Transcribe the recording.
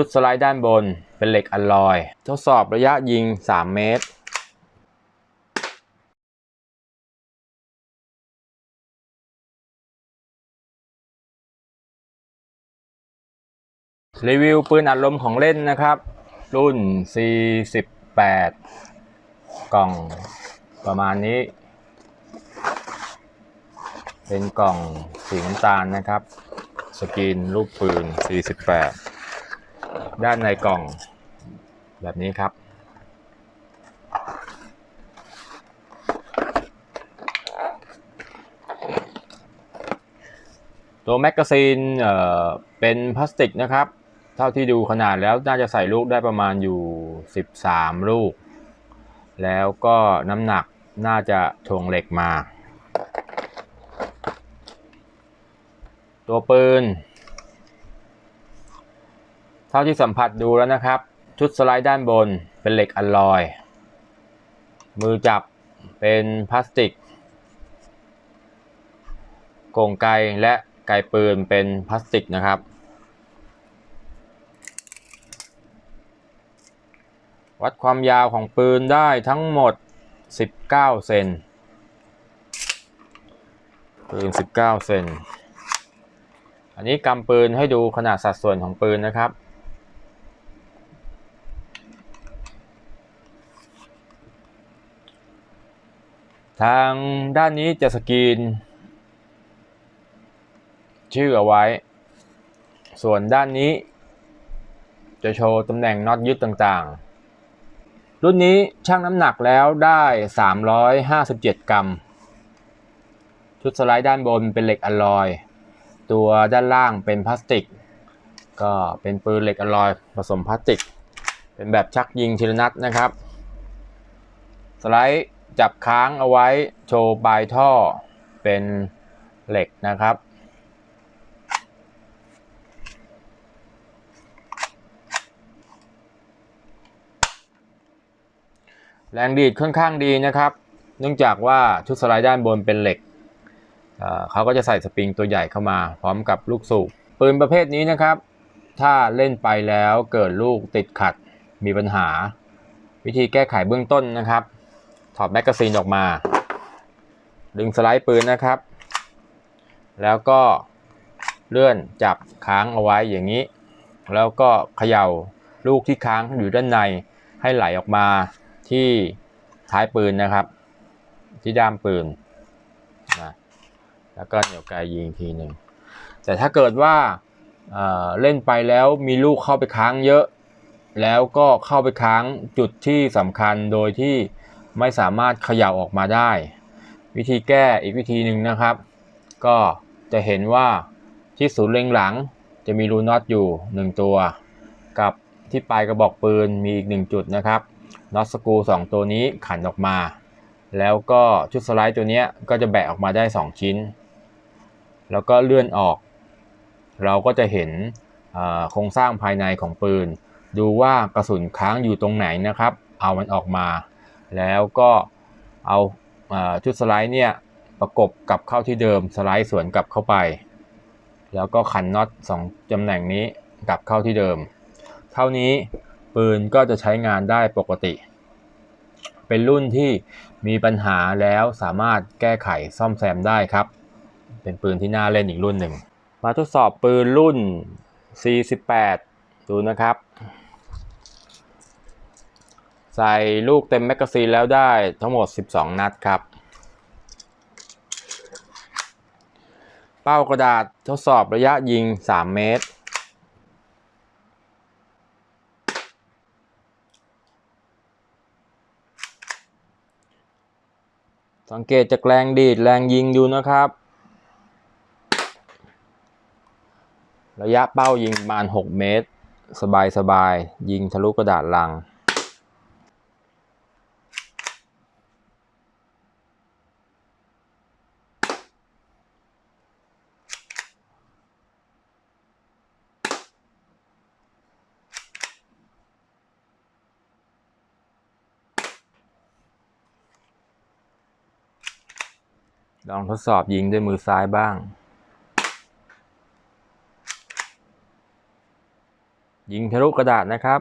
ชุดสไลด์ด้านบนเป็นเหล็กอลลอย ทดสอบระยะยิง 3 เมตร รีวิวปืนอัดลมของเล่นนะครับ รุ่น C18 กล่องประมาณนี้ เป็นกล่องสีน้ำตาลนะครับ สกรีนรูปปืน 48 ด้านในกล่อง แบบนี้ครับ ตัวแมกกาซีนเอ่อเป็นพลาสติกนะครับ เท่าที่ดูขนาดแล้วน่าจะใส่ลูกได้ประมาณอยู่ 13 ลูก แล้วก็น้ำหนักน่าจะถ่วงเหล็กมา ตัวปืน เท่าที่สัมผัสดูแล้วนะครับ ชุดสไลด์ด้านบนเป็นเหล็กอลลอย มือจับเป็นพลาสติกโกงไกและไกปืนเป็นพลาสติกนะครับ วัดความยาวของปืนได้ทั้งหมด 19 เซนปืน 19 เซนอันนี้กำปืนให้ดูขนาดสัดส่วนของปืนนะครับ ทางด้านนี้จะสกรีน ชื่อเอาไว้ ส่วนด้านนี้ จะโชว์ตำแหน่งน็อตยึดต่างๆ รุ่นนี้ชั่งน้ำหนักแล้วได้ 357 กรัม ชุดสไลด์ด้านบนเป็นเหล็กอลลอย ตัวด้านล่างเป็นพลาสติก ก็เป็นปืนเหล็กอลลอยผสมพลาสติก เป็นแบบชักยิงทีละนัดนะครับ สไลด์ จับค้างเอาไว้โชว์ปลายท่อเป็นเหล็กนะครับ แรงดีดค่อนข้างดีนะครับ เนื่องจากว่าชุดสไลด์ด้านบนเป็นเหล็ก เขาก็จะใส่สปริงตัวใหญ่เข้ามา พร้อมกับลูกสูบปืนประเภทนี้นะครับ ถ้าเล่นไปแล้วเกิดลูกติดขัดมีปัญหา วิธีแก้ไขเบื้องต้นนะครับ ถอดแมกกาซีนออกมา ดึงสไลด์ปืนนะครับ แล้วก็เลื่อนจับค้างเอาไว้อย่างนี้ แล้วก็เขย่าลูกที่ค้างอยู่ด้านในให้ไหลออกมาที่ท้ายปืนนะครับ ที่ด้ามปืนนะแล้วก็เหนี่ยวไกยิงทีหนึ่งแต่ถ้าเกิดว่าเอ่อเล่นไปแล้วมีลูกเข้าไปค้างเยอะ แล้วก็เข้าไปค้างจุดที่สำคัญโดยที่ ไม่สามารถเขย่าออกมาได้ วิธีแก้อีกวิธีหนึ่งนะครับ ก็จะเห็นว่าที่ศูนย์เล็งหลังจะมีรูน็อตอยู่ 1 ตัว กับที่ปลายกระบอกปืนมีอีก 1 จุดนะครับน็อตสกู2ตัวนี้ขันออกมา แล้วก็ชุดสไลด์ตัวนี้ก็จะแบะออกมาได้ 2 ชิ้น แล้วก็เลื่อนออก เราก็จะเห็นโครงสร้างภายในของปืน ดูว่ากระสุนค้างอยู่ตรงไหนนะครับ เอามันออกมา แล้วก็เอาชุดสไลด์เนี่ยประกบกับเข้าที่เดิมสไลด์สวนกลับเข้าไป แล้วก็ขันน็อตสองตำแหน่งนี้กลับเข้าที่เดิม เท่านี้ปืนก็จะใช้งานได้ปกติ เป็นรุ่นที่มีปัญหาแล้วสามารถแก้ไขซ่อมแซมได้ครับ เป็นปืนที่น่าเล่นอีกรุ่นหนึ่ง มาทดสอบปืนรุ่น C18 ดูนะครับ ใส่ลูกเต็มแมกกาซีนแล้วได้ทั้งหมด 12 นัดครับ เป้ากระดาษทดสอบระยะยิง 3 เมตร สังเกตจากแรงดีดแรงยิงดูนะครับ ระยะเป้ายิงประมาณ 6 เมตร สบายสบายๆยิงทะลุกระดาษลัง ลองทดสอบยิงด้วยมือซ้ายบ้าง ยิงทะลุกระดาษนะครับ